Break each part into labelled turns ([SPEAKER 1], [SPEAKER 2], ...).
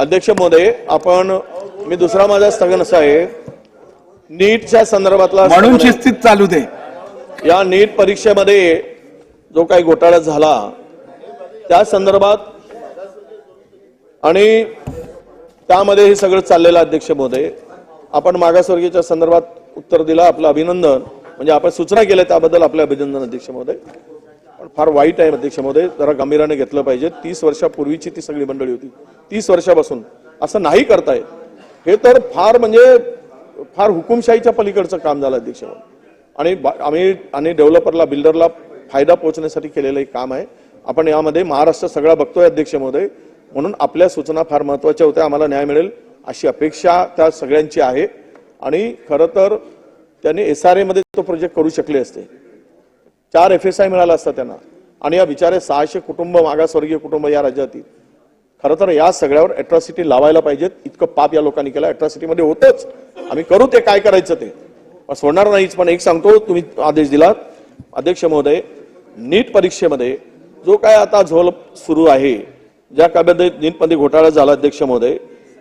[SPEAKER 1] अध्यक्ष महोदय आपण मी दुसरा माझा स्थगन असा आहे नीटच्या संदर्भातला
[SPEAKER 2] म्हणून. शिस्तीत चालू दे.
[SPEAKER 1] या नीट परीक्षेमध्ये जो काही घोटाळा झाला त्या संदर्भात आणि त्यामध्ये हे सगळं चाललेलं अध्यक्ष महोदय. आपण मागासवर्गीयच्या संदर्भात उत्तर दिलं आपलं अभिनंदन. म्हणजे आपण सूचना केल्या त्याबद्दल आपलं अभिनंदन अध्यक्ष महोदय. पण फार वाईट आहे अध्यक्ष महोदय जरा गंभीराने घेतलं पाहिजे. तीस वर्षापूर्वीची ती सगळी मंडळी होती. तीस वर्षापासून. असं नाही करतायत. हे तर फार म्हणजे फार हुकुमशाहीच्या पलीकडचं काम झालं अध्यक्ष महोदय आणि बा- आम्ही आणि डेव्हलपरला बिल्डरला फायदा पोहोचण्यासाठी केलेलं एक काम आहे. आपण यामध्ये महाराष्ट्र सगळा बघतोय अध्यक्ष महोदय म्हणून आपल्या सूचना फार महत्त्वाच्या होत्या. आम्हाला न्याय मिळेल अशी अपेक्षा त्या सगळ्यांची आहे. आणि खरं तर त्यांनी एस आर एमध्ये तो प्रोजेक्ट करू शकले असते. चार एफ एस आय मिळाला असता त्यांना. आणि या बिचारे सहाशे कुटुंब मागासवर्गीय कुटुंब या राज्यातील. खरं तर या सगळ्यावर अट्रॉसिटी लावायला पाहिजेत. इतकं पाप या लोकांनी केलं. अट्रॉसिटीमध्ये होतंच. आम्ही करू ते काय करायचं ते. सोडणार नाहीच. पण एक सांगतो तुम्ही आदेश दिलात. अध्यक्ष महोदय नीट परीक्षेमध्ये जो काय आता झोल सुरू आहे ज्या काब्यात नीटमध्ये घोटाळा झाला अध्यक्ष महोदय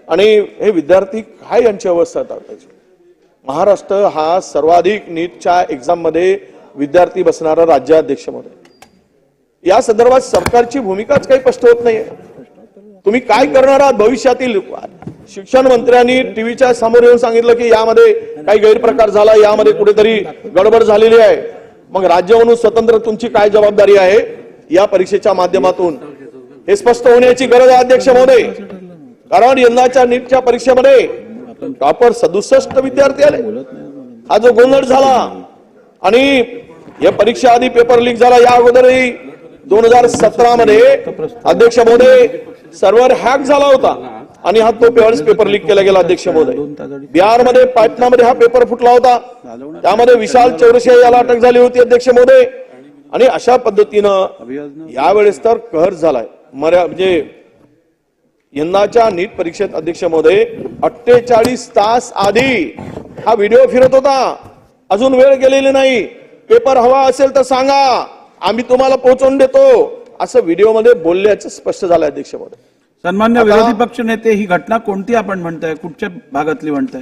[SPEAKER 1] आणि हे विद्यार्थी काय यांची अवस्था आता? महाराष्ट्र हा सर्वाधिक नीटच्या एक्झाममध्ये विद्यार्थी बसणारा राज्याध्यक्ष या संदर्भात सरकारची भूमिकाच काही स्पष्ट होत नाहीये. तुम्ही काय करणार आहात भविष्यातील? शिक्षण मंत्र्यांनी टीव्हीच्या समोर येऊन सांगितलं की यामध्ये काही गैरप्रकार झाला यामध्ये कुठेतरी गडबड झालेली आहे. मग राज्य म्हणून स्वतंत्र तुमची काय जबाबदारी आहे? या परीक्षेच्या माध्यमातून. हे स्पष्ट होण्याची गरज आहे अध्यक्ष महोदय. कारण यंदाच्या नीटच्या परीक्षेमध्ये टॉपर सदुसष्ट विद्यार्थी आले. हा जो गोंधळ झाला आणि या परीक्षा आधी पेपर लीक झाला या अगोदरही दोन हजार सतरा मध्ये अध्यक्ष महोदय सर्व्हर हॅक झाला होता आणि हा तो पेपर्स पेपर लीक केला गेला अध्यक्ष महोदय. बिहारमध्ये पाटणामध्ये हा पेपर फुटला होता. त्यामध्ये विशाल चौरसिया याला अटक झाली होती अध्यक्ष महोदय. आणि अशा पद्धतीनं यावेळेस तर कहर झालाय. मर्या म्हणजे यंदाच्या नीट परीक्षेत अध्यक्ष महोदय अठ्ठेचाळीस तास आधी हा व्हिडिओ फिरत होता. अजून वेळ गेलेली नाही. पेपर हवा असेल तर सांगा. आम्ही तुम्हाला पोहोचवून देतो. असं व्हिडिओमध्ये बोलल्याचं स्पष्ट झालं अध्यक्ष
[SPEAKER 2] सन्मान्य विरोधी पक्ष नेते ही घटना कोणती आपण म्हणताय? कुठच्या भागातली म्हणताय?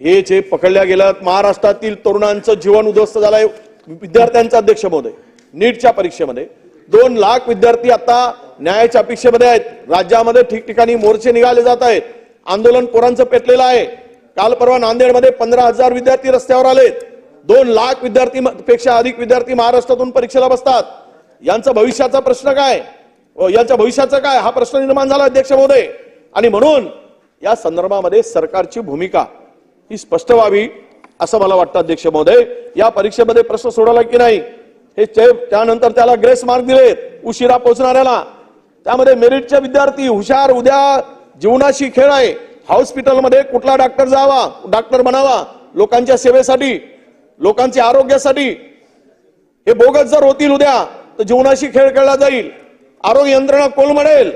[SPEAKER 1] हे जे पकडल्या गेल्यात महाराष्ट्रातील तरुणांचं जीवन उद्ध्वस्त झालंय. विद्यार्थ्यांचं अध्यक्ष महोदय नीटच्या परीक्षेमध्ये. दोन लाख विद्यार्थी आता न्यायाच्या अपेक्षेमध्ये आहेत. राज्यामध्ये ठिकठिकाणी मोर्चे निघाले जात आहेत. आंदोलन पोरांचं पेटलेलं आहे. काल परवा नांदेडमध्ये पंधरा हजार विद्यार्थी रस्त्यावर आलेत. दोन लाख विद्यार्थी पेक्षा अधिक विद्यार्थी महाराष्ट्रातून परीक्षेला बसतात. यांचा भविष्याचा प्रश्न काय? यांच्या भविष्याचा काय? हा प्रश्न निर्माण झाला अध्यक्ष महोदय. आणि म्हणून या संदर्भामध्ये सरकारची भूमिका ही स्पष्ट व्हावी असं मला वाटतं अध्यक्ष महोदय. या परीक्षेमध्ये प्रश्न सोडवला की नाही? हे त्यानंतर त्याला ग्रेस मार्क दिलेत उशिरा पोहोचणाऱ्याला. त्यामध्ये मेरिटचे विद्यार्थी हुशार उद्या जीवनाशी खेळ आहे. हॉस्पिटलमध्ये कुठला डॉक्टर जावा डॉक्टर बनावा लोकांच्या सेवेसाठी लोकांच्या आरोग्यासाठी हे बोगस जर होतील उद्या तर जीवनाशी खेळ खेळला जाईल. आरोग्य यंत्रणा कोलमडेल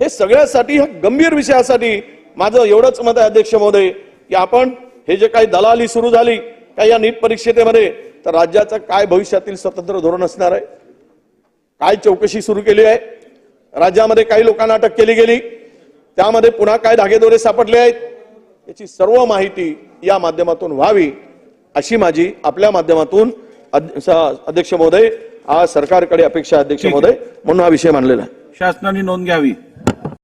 [SPEAKER 1] हे सगळ्यासाठी ह्या गंभीर विषयासाठी माझं एवढंच मत आहे अध्यक्ष महोदय की आपण हे जे काही दलाली सुरू झाली काय या नीट परीक्षेमध्ये तर राज्याचं काय भविष्यातील स्वतंत्र धोरण असणार आहे? काय चौकशी सुरू केली आहे? राज्यामध्ये काही लोकांना अटक केली गेली. त्यामध्ये पुन्हा काय धागेदोरे सापडले आहेत? याची सर्व माहिती या माध्यमातून व्हावी. अशी माझी आपल्या माध्यमातून अध्यक्ष महोदय आज सरकारकडे अपेक्षा अध्यक्ष. महोदय म्हणून हा विषय मांडलेला आहे
[SPEAKER 2] शासनाने नोंद घ्यावी